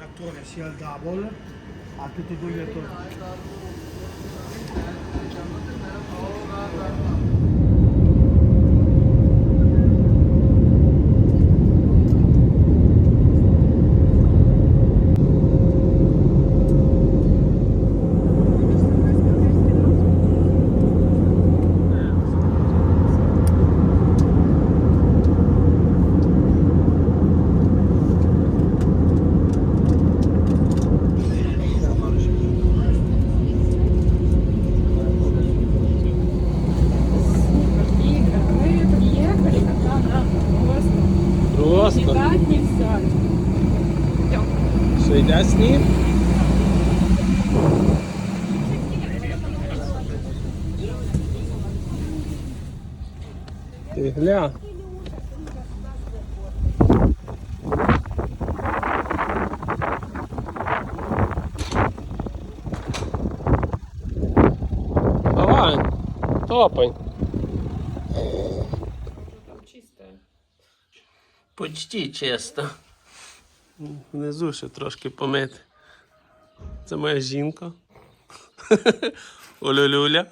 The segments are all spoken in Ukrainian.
l'attore sia il double a tutti e due gli attori. Топай. Там. Почти чисто. Внизу ще трошки помити. Це моя жінка. Олюлюля.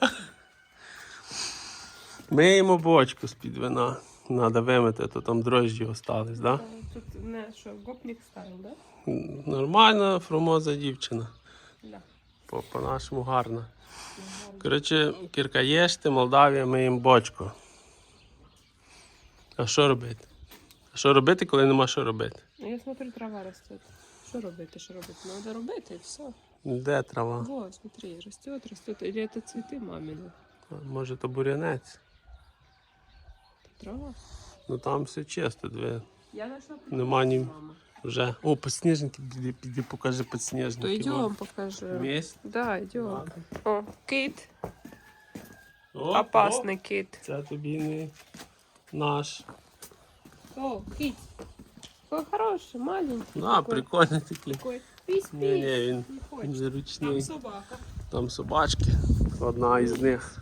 Миємо бочку з-під вина. Надо вимити, то там дрожжі остались, да? Тут не що, гопник стайл, да? Нормальна фромоза дівчина. Да. По- По-нашому гарна. Коротше, Кірка їжте, Молдавія, миємо бочку. А що робити? А що робити, коли нема що робити? Ну, я смотрю, трава растет. Що робити, що робити? Надо робити і все. Де трава? Вот, смотри, растет, растет. Или это цветы мамины? Може, то бурянець. Трава? Ну там все чисто, дві. Я нашла Нема ні- мама. Вже. О, підсніжники, піди, піди покажи То підсніжники. идем, покажи. Місць. Да, идем. О, кит. О, Опасный кит. о, Це тобі не наш. О, кит. Какой хороший, маленький. Да, такой. прикольний такий. Такой. Пись, Ні, ні, пись. він Не хочет. зручний. Там собака. Там собачки. Одна із них.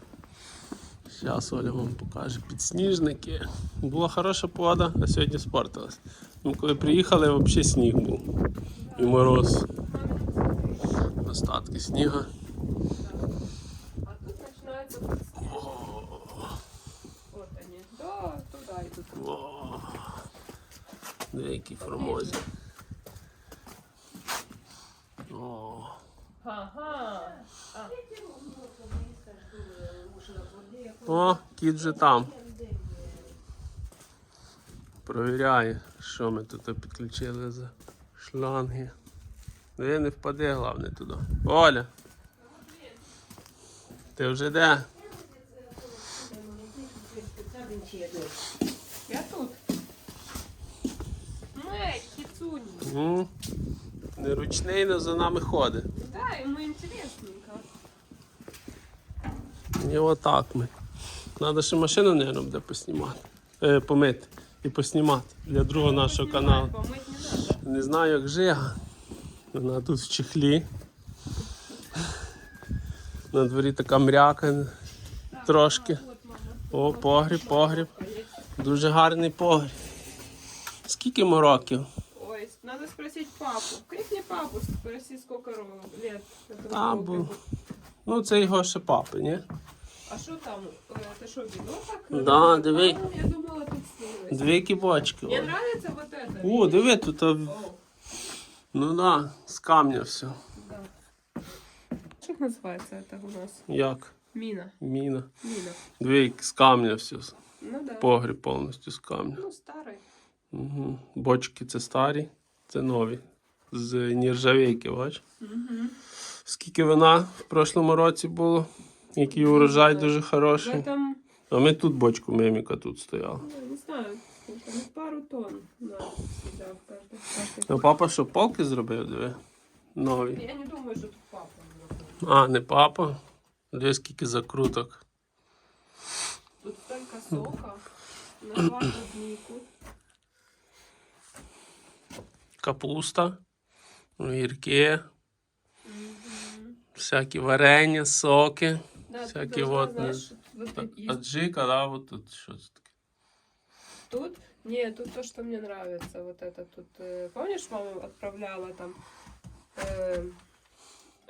Зараз Оля вам покаже підсніжники. Була хороша погода, а сьогодні спортилась. Ну, коли приїхали, взагалі сніг був. І мороз. Остатки снігу. Деякі формозі. Ага. О, кіт вже там. Провіряє, що ми тут підключили за шланги. Де не впаде, головне туди. Оля. Ти вже де? Я тут. Мэй, кицуни. М? Неручний, але за нами ходить. Да, ему интересненько. І отак ми. Треба ще машину, мабуть, буде поснімати. Е, помити і поснімати для другого нашого каналу. Не. Не знаю, як жига. Вона тут в чехлі. На дворі така мряка трошки. О, погріб, погріб. Дуже гарний погріб. Скільки йому років? Ой, надо спросить папу. Крикни папу, спроси, сколько ро- лет. этому А, голубю. бо- Ну, це його ще папи, ні? А что там? Э, Это что, вино так? Да, диви. А, Я думала, тут снилось. Дві кібочки. Мне о. нравится вот это. О, диви, тут. а, О, Ну да, з камня все. да. Как называется это у нас? Як? Мина. Міна. Мина. Диви, як з камня все. Ну да. Погріб повністю з камня. Ну, старый. Угу. Бочки це старі, це нові. З нержавейки, бач. Угу. Скільки вина в прошлому році було, який урожай дуже В хороший. этом, А ми тут бочку меміка тут стояла. ну, не знаю, сколько, ну, пару тонн на сюда в каждый. в А каждый. папа що, полки зробив, диви? Нові. Я не думаю, что тут папа. А, не папа. Диви, скільки закруток. Тут столько сока. На два клубнику. Капуста, огірки, всякі варення, соки. Должна, вот, вот есть Аджика, да, от тут що це таке. тут Не, тут то, что мне нравится. Вот это тут. э, Помнишь, мама отправляла там э,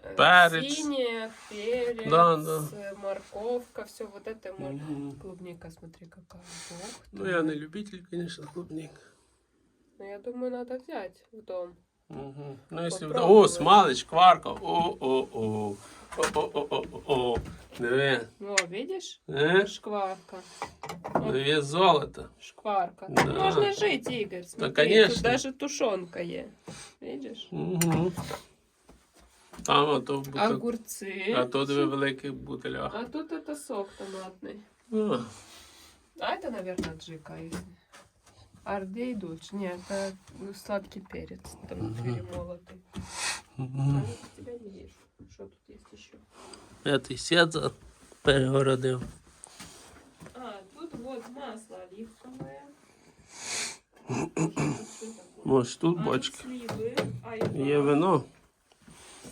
э, Перец. синее, перец, Да, да. э, морковка, все вот это. мо- Мгм. Клубника, смотри, какая. Ты. Ну, я не любитель, конечно, клубник. Ну, я думаю, надо взять в дом. Угу. Ну, если... О, смалич, кварка. О-о-о. О-о-о-о-о. Диви. О, видишь? Е? Шкварка. Диви золото. Шкварка. Да. Можно жить, Игорь. Смотри, конечно. Тут даже тушенка есть. Видишь? Угу. Там ото в бутиль... Огурцы. А то диви в великих бутилях. А тут это сок томатный. А. А это, наверное, джика. Ардей дульч. Нет, это сладкий перец. Там перемолотый. Мгм. А, тебя не вижу. Что тут есть еще? П'ятий сет перегородив. А, тут вот масло оливковое. Что такое? Може тут А, бочки. Сливы. Айва. Є вино,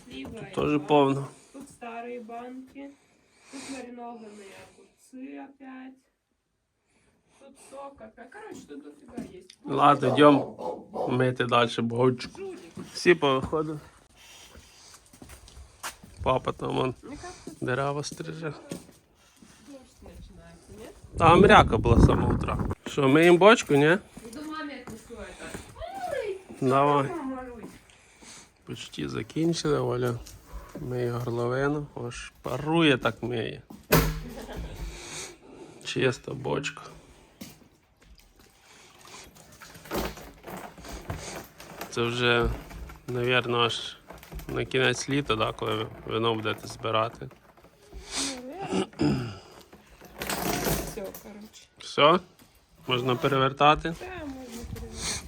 Сливы. теж айва. повно. Тут старые банки. Тут маринованные огурцы опять. Тут сок опять. Короче, тут дофига есть. Ладно, йдемо мити далі бочку. Жулик. Всі повиходили. Папа там он дерева стриже. дождь начинается, нет? Там мряка була з самого утра. Що, миємо бочку, ні? Иду маме отнесу это. Давай. Почти закінчили, Оля. Миє горловину. Ось парує так миє. Чиста бочка. Це вже, напевно, аж на кінець літа, да, коли вино будете збирати. Все, короче. Все? Можна перевертати. Да, можно перевернуть.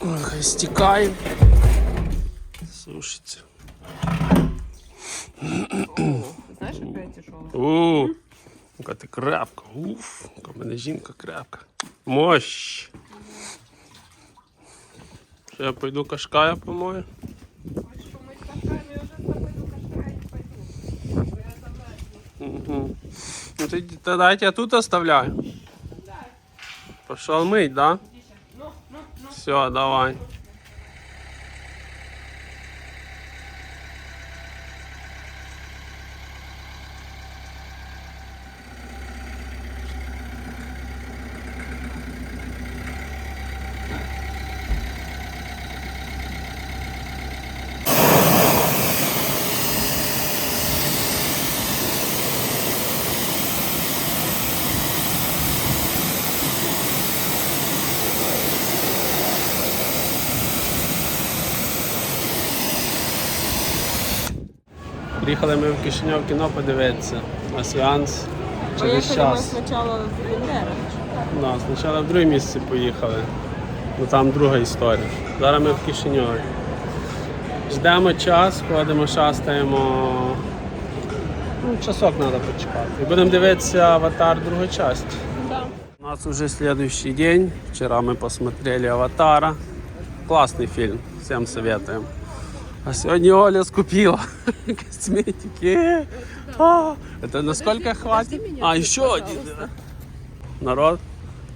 Ой, Хай стікає. Сушиться. О, знаешь, какая тяжелая? У, яка ти крепка. Уф, яка в мене жінка крепка. Мощ. Що я пойду кашкая помою? Хочешь помыть кашками? Я уже с тобой до кашкая не пойду. Бо я замерзну. Угу. Ну ти тоді я тебе тут оставляю. Да, Пішов мить, да? тише. Ну, ну, ну. Все, давай. Приїхали ми в Кишиньов кіно подивитися на сеанс через час. сначала в Бендера. Да, спочатку в друге місце поїхали. Ну там друга історія. Зараз ми в Кишиньові. Ждемо час, ходимо, шастаємо. Ну, часок треба почекати. І будемо дивитися аватар другу часть. Да. У нас уже следующий день. Вчера мы посмотрели «Аватара». Классный фильм, всем советуем. А сегодня Оля скупила косметики. А, это насколько хватит? А, еще один. Народ,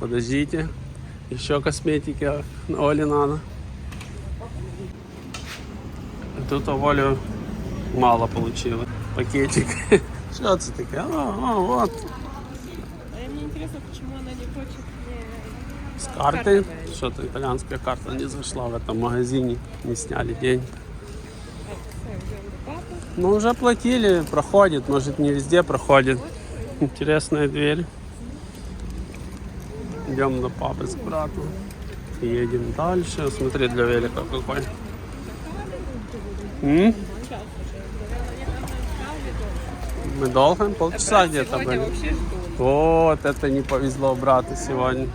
подождите. Еще косметики на Оле надо. Тут у Оли мало получилось. Пакетик. Что это такое? А, а, вот. А мне интересно, почему она не хочет. С карты. Что-то итальянская карта не зашла в этом магазине. Не сняли деньги. Ну, уже платили, проходит. Может, не везде проходит. Интересная дверь. Идем до папы с братом. Едем дальше. Смотри, для велика какой. М? Мы долго? Полчаса где-то были. Вот это не повезло брату сегодня.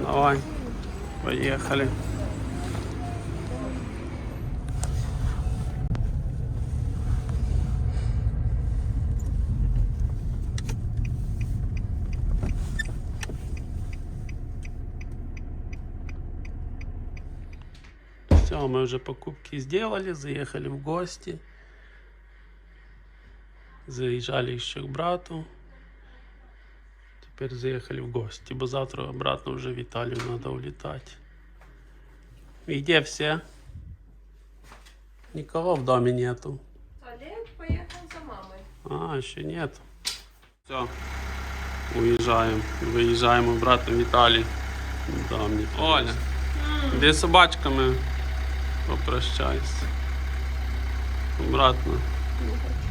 Давай, поехали. Все, мы уже покупки сделали, заехали в гости. Заезжали еще к брату. Теперь заехали в гости, бо завтра обратно уже в Италию надо улетать. И где все? Никого в доме нету. Олег поехал за мамой. А, еще нет. Все. Уезжаем. Выезжаем обратно в Италию. Да, мне Оля, где с собачками Попрощайся. Обратно. Не хочу.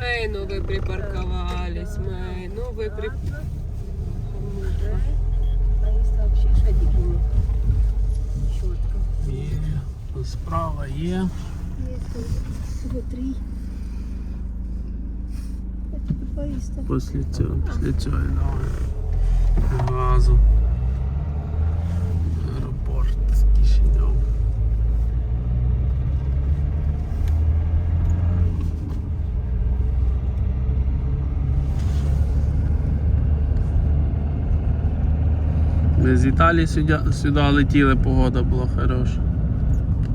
Эй, ну вы припарковались, Мэй, ну вы при... Є, справа є. Є, три. Футболиста. Після цього, після цього давай. Газу. Аеропорт Кишинев. Ми з Італії сюди, сюди летіли, погода була хороша.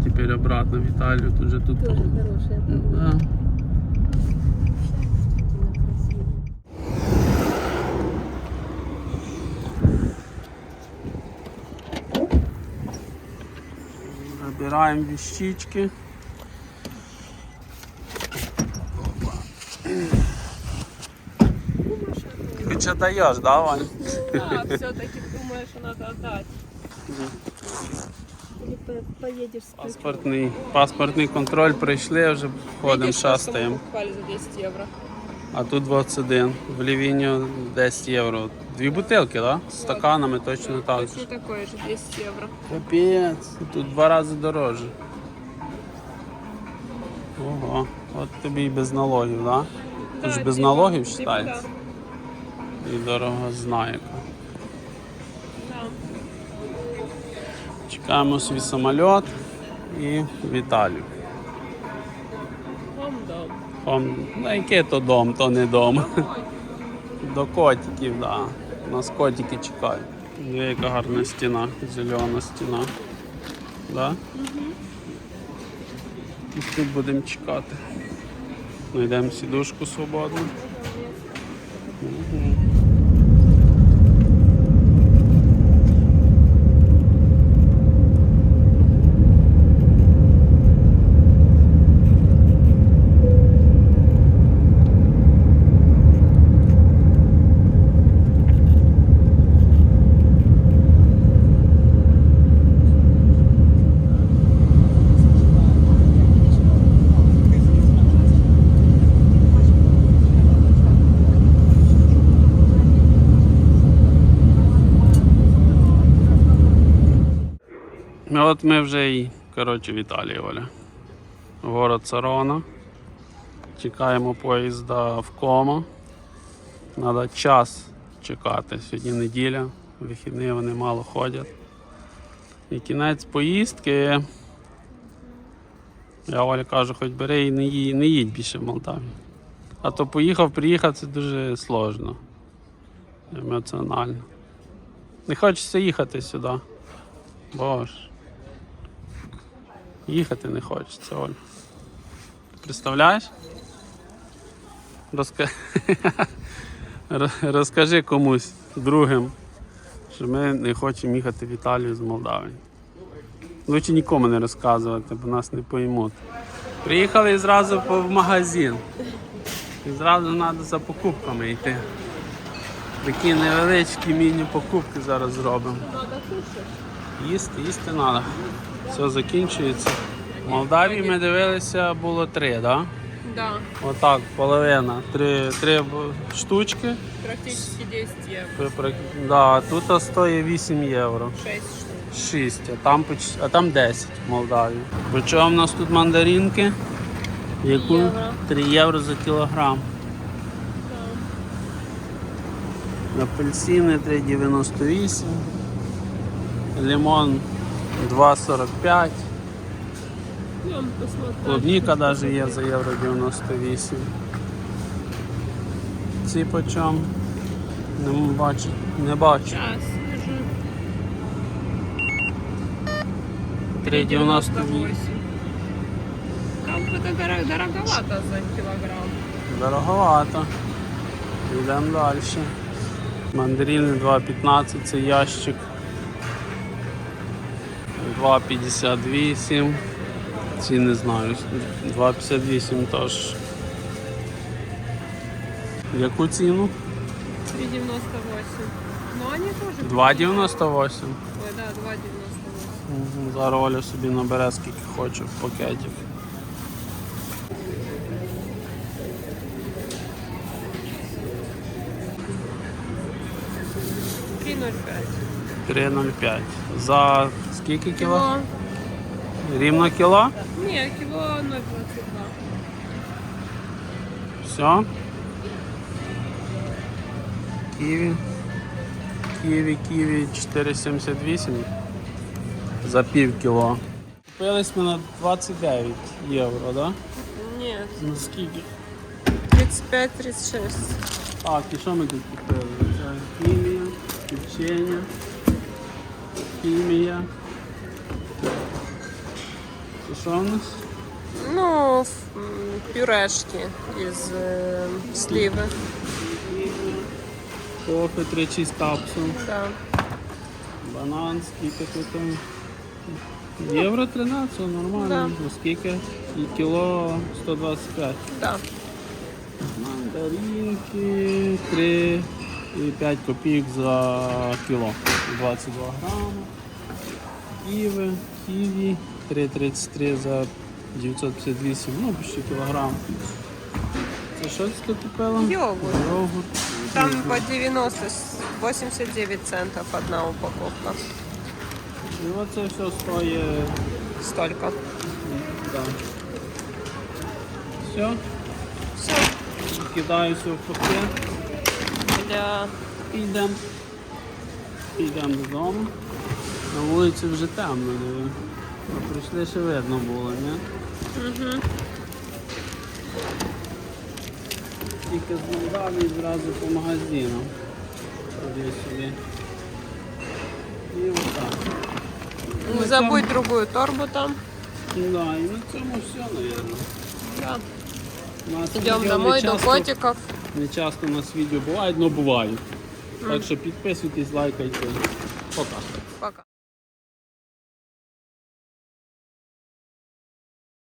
Тепер обратно в Італію, тут же тут. Тоже погода. хорошая Ну. Да. Забираємо віщички. Хоча даєш, да, Вань? Да, все-таки думаю, что надо отдать. Или по- поедешь с Паспортний, паспортний контроль прийшли, вже Видишь, сколько шастаємо. покупали за 10 евро. А тут 21. В Лівіньо 10 євро. Дві бутилки, так? Да? З стаканами точно так. Точно такое же, 10 евро. Капець, тут два рази дороже. Ого, от тобі і без налогів, так? Да? Тут ж без типа- налогів типа вважається. да. І дорога знайка. Да. Чекаємо свій самоліт і в Італію. Дом. Ну який то дом, то не дом. До котиків, так. Да. Нас котики чекають. Диви, яка гарна стіна, зелена стіна. Да? І тут будемо чекати. Знайдемо сідушку свободну. От ми вже і коротше, в Італії, Оля. Город Сарона. Чекаємо поїзда в Комо. Треба час чекати. Сьогодні неділя, вихідні вони мало ходять. І кінець поїздки. Я Оля кажу, хоч бери і не їдь, не їдь більше в Молдавію. А то поїхав, приїхав, це дуже сложно. Емоціонально. Не хочеться їхати сюди. Боже. Їхати не хочеться, Оль. Представляєш? Розка... Розкажи комусь, другим, що ми не хочемо їхати в Італію з Молдавії. Лучше нікому не розказувати, бо нас не поймуть. Приїхали і зразу в магазин. І зразу треба за покупками йти. Такі невеличкі міні-покупки зараз зробимо. Їсти, їсти треба. Все закінчується. В Молдавії ми дивилися, було три, так? Да? Да, Отак, половина. Три, три штучки. практически 10 евро. При- при- Да, тут стоїть 8 євро. 6 штук. 6, а там, а там 10 в Молдавії. По чому в нас тут мандаринки? Яку? євро. 3 євро за кілограм. Апельсини 3,98. Лимон 2,45. Я. Клубніка навіть є за євро 98. Ці по чому? Не бачу. Не бачу. Сейчас, скажу. 3,98. Как бы дороговато за килограмм. Дороговато. Йдемо далі. Мандарини 2,15 це ящик. 2,58. Ці не знаю. 2,58 теж. Яку ціну? 3,98. Но они тоже... 2,98. Ой, да, 2,98. Мгм, Зараз Оля собі набере скільки хоче пакетів. Три ноль пять. 3,05. За скільки кіло? Кило. Рівно кіло? Не, кило 0,22. Все. Ківі. Ківі, ківі 4,78 за пів кіло. Купились ми на 29 євро, да? Нет, Ну скільки? 35-36. Так, і що ми тут купили? Це хімія, печення, хімія. Це що в нас? Ну, ф- м, пюрешки из э, сливы. Кофе 3-6 капсул. Да. Банан, скільки тут? там? Євро 13, нормально. Да. Ну, Скільки? І кіло 125. Да. Мандаринки 3 І 5 копійок за кіло. 22 грами. Киви, ківі 3,33 за 958, ну почти кілограм. Це що ти купила? Йогурт. Йогурт. Там по 90-89 центов одна упаковка. І оце все стоїть. Столько. Да. Все, Все. кидаюся в пакет. Для... І йдемо. Йдемо додому. На вулиці вже темно. А прийшли ще видно було, ні? Угу. Тільки з Молдавії зразу по магазинам. Туди сюди. І отак. Не забудь другую торбу там. Да, і на цьому все, мабуть. Да. Идем домой до котиков. Не часто у нас відео бувають, але бувають. Так що підписуйтесь, лайкайте. Пока. Пока.